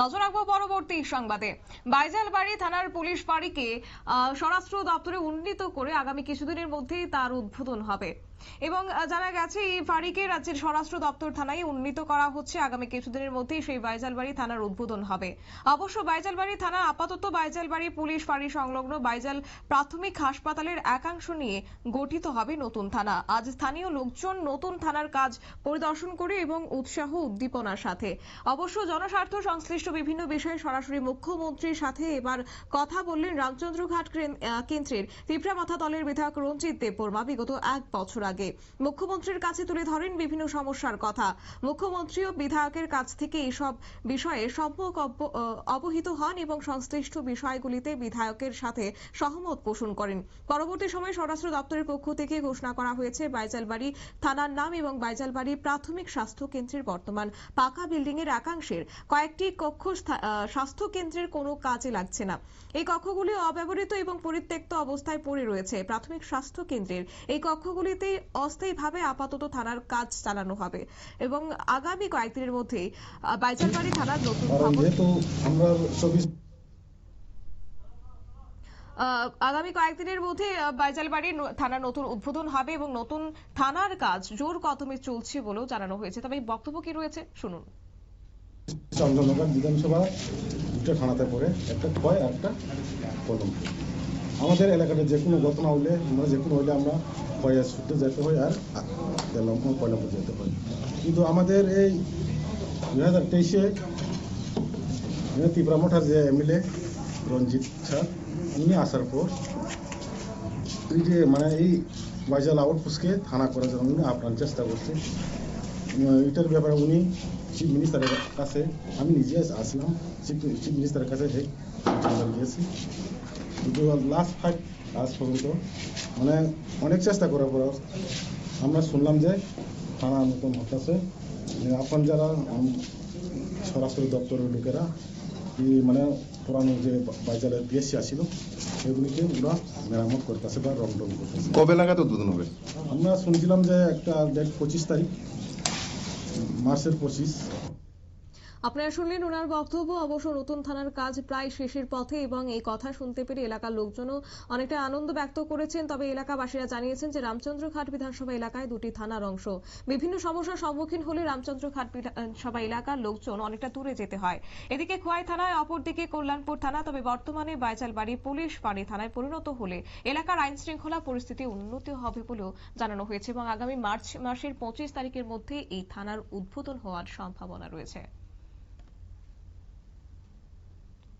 নজর রাখব পরবর্তী সংবাদে। বাইজালবাড়ি থানার পুলিশ বাড়িকে স্বরাষ্ট্র দপ্তরে উন্নীত করে আগামী কিছুদিনের মধ্যেই তার উদ্বোধন হবে। এবং জানা গেছে, এই বাড়িকে রাজ্যের স্বরাষ্ট্র দপ্তর থানায় উন্নীত করা হচ্ছে আগামী কিছুদিনের মধ্যেই সেই বাইজালবাড়ি থানার উদ্বোধন হবে। অবশ্য বাইজালবাড়ি থানা আপাতত বাইজালবাড়ি পুলিশ ফাঁড়ি সংলগ্ন বাইজাল প্রাথমিক হাসপাতালের একাংশ নিয়ে গঠিত হবে নতুন থানা। আজ স্থানীয় লোকজন নতুন থানার কাজ পরিদর্শন করে এবং উৎসাহ উদ্দীপনার সাথে। অবশ্য জনস্বার্থ সংশ্লিষ্ট বিভিন্ন বিষয়ে সরাসরি মুখ্যমন্ত্রীর সাথে এবার কথা বললেন রামচন্দ্রঘাট কেন্দ্রের তিপ্রামাথা দলের বিধায়ক রঞ্জিত দেববর্মা বিগত এক বছর আগে। মুখ্যমন্ত্রীর কাছে তুলে ধরেন বিভিন্ন সমস্যার কথা। মুখ্যমন্ত্রী ও বিধায়কের কাছ থেকে এইসব বিষয়ে সম্যক অবহিত হন এবং সংশ্লিষ্ট বিষয়গুলিতে বিধায়কের সাথে সহমত পোষণ করেন। পরবর্তী সময়ে স্বরাষ্ট্র দপ্তরের পক্ষ থেকে ঘোষণা করা হয়েছে, বাইজালবাড়ি থানার নাম এবং বাইজালবাড়ি প্রাথমিক স্বাস্থ্য কেন্দ্রের বর্তমান পাকা বিল্ডিং এর একাংশের কয়েকটি কক্ষ স্বাস্থ্য কেন্দ্রের কোনো কাজে লাগছে না। এই কক্ষগুলি অব্যবহৃত এবং পরিত্যক্ত অবস্থায় পড়ে রয়েছে। প্রাথমিক স্বাস্থ্য কেন্দ্রের এই কক্ষগুলিতে অস্থায়ীভাবে আপাতত থানার কাজ চালানো হবে এবং আগামী কয়েকদিনের মধ্যেই আহ, বাইজালবাড়ি থানার নতুন ভবন আগামী কয়েকদিনের মধ্যে বাইজালবাড়ি থানার নতুন উদ্বোধন হবে এবং নতুন থানার কাজ জোর কদমে চলছে বলেও জানানো হয়েছে। তবে এই বক্তব্য কি রয়েছে? শুনুন। চন্দ্রনগর বিধানসভা দুটো থানাতে পড়ে, একটা ক্ষয় আর একটা কলম আমাদের এলাকাতে যে কোনো ঘটনা হলে, আমরা যে কোনো হলে আমরা ক্ষয় ছুটতে যেতে হয় আর কলম কলমে যেতে হয়। কিন্তু আমাদের এই দুই হাজার তেইশে ত্রিপুরামঠার যে এমএলএ রঞ্জিত স্যার, উনি আসার পর এই যে মানে এই বাইজাল আউটপোস্টকে থানা করার জন্য উনি আপ্রাণ চেষ্টা করছে। এটার ব্যাপারে উনি চিফ মিনিস্টারের কাছে আমি নিজে আসলাম চিফ চিফ মিনিস্টারের কাছে দিয়েছি কিন্তু লাস্ট ফাইট আজ পর্যন্ত মানে অনেক চেষ্টা করার পর আমরা শুনলাম যে থানা নতুন হতেছে এখন যারা স্বরাষ্ট্র দপ্তরের লোকেরা এই মানে পুরানো যে বাজারের পিএসসি আসছিল সেগুলিকে ওরা মেরামত করতেছে বা রং রং করতেছে। কবে নাগাদ উদ্বোধন হবে? আমরা শুনছিলাম যে একটা ডেট পঁচিশ তারিখ। মার্চের পঁচিশ আপনারা শুনলেন ওনার বক্তব্য। অবশ্য নতুন থানার কাজ প্রায় শেষের পথে এবং এই কথা শুনতে পেরে এলাকার লোকজনও অনেকটা আনন্দ ব্যক্ত করেছেন। তবে এলাকাবাসীরা জানিয়েছেন যে রামচন্দ্রঘাট বিধানসভা এলাকায় দুটি থানার অংশ। বিভিন্ন সমস্যার সম্মুখীন হলে রামচন্দ্রঘাট বিধানসভা এলাকার লোকজন অনেকটা দূরে যেতে হয়। এদিকে খোয়াই থানায়, অপরদিকে কল্যাণপুর থানা, তবে বর্তমানে বাইচালবাড়ি পুলিশ পাড়ি থানায় পরিণত হলে এলাকার আইন শৃঙ্খলা পরিস্থিতি উন্নতি হবে বলেও জানানো হয়েছে এবং আগামী মার্চ মাসের পঁচিশ তারিখের মধ্যে এই থানার উদ্বোধন হওয়ার সম্ভাবনা রয়েছে।